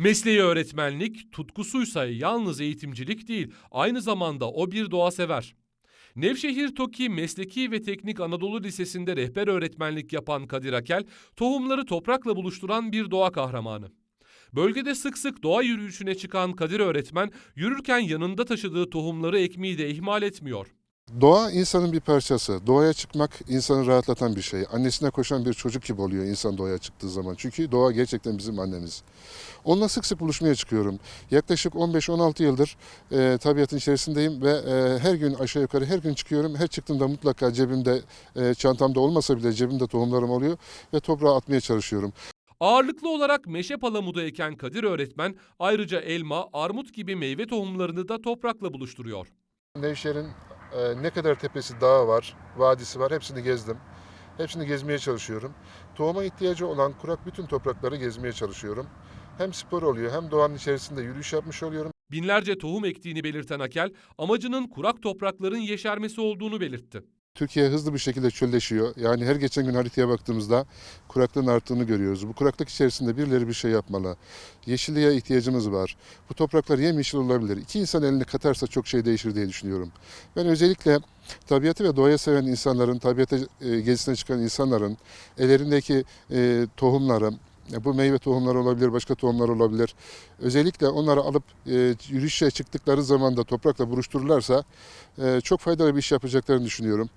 Mesleği öğretmenlik, tutkusuysa yalnız eğitimcilik değil, aynı zamanda o bir doğa sever. Nevşehir TOKİ Mesleki ve Teknik Anadolu Lisesi'nde rehber öğretmenlik yapan Kadir Akel, tohumları toprakla buluşturan bir doğa kahramanı. Bölgede sık sık doğa yürüyüşüne çıkan Kadir öğretmen, yürürken yanında taşıdığı tohumları ekmeği de ihmal etmiyor. Doğa insanın bir parçası. Doğaya çıkmak insanı rahatlatan bir şey. Annesine koşan bir çocuk gibi oluyor insan doğaya çıktığı zaman. Çünkü doğa gerçekten bizim annemiz. Onunla sık sık buluşmaya çıkıyorum. Yaklaşık 15-16 yıldır e, tabiatın içerisindeyim ve e, her gün aşağı yukarı her gün çıkıyorum. Her çıktığımda mutlaka cebimde, e, çantamda olmasa bile cebimde tohumlarım oluyor ve toprağa atmaya çalışıyorum. Ağırlıklı olarak meşe palamudu eken Kadir öğretmen, ayrıca elma, armut gibi meyve tohumlarını da toprakla buluşturuyor. Nevşehir'in e, ne kadar tepesi, dağı var, vadisi var hepsini gezdim. Hepsini gezmeye çalışıyorum. Tohuma ihtiyacı olan kurak bütün toprakları gezmeye çalışıyorum. Hem spor oluyor hem doğanın içerisinde yürüyüş yapmış oluyorum. Binlerce tohum ektiğini belirten Akel, amacının kurak toprakların yeşermesi olduğunu belirtti. Türkiye hızlı bir şekilde çölleşiyor. Yani her geçen gün haritaya baktığımızda kuraklığın arttığını görüyoruz. Bu kuraklık içerisinde birileri bir şey yapmalı. Yeşilliğe ihtiyacımız var. Bu topraklar yemyeşil olabilir. İki insan elini katarsa çok şey değişir diye düşünüyorum. Ben özellikle tabiatı ve doğaya seven insanların, tabiata e, gezisine çıkan insanların ellerindeki e, tohumları, bu meyve tohumları olabilir, başka tohumlar olabilir. Özellikle onları alıp e, yürüyüşe çıktıkları zaman da toprakla buruştururlarsa e, çok faydalı bir iş yapacaklarını düşünüyorum.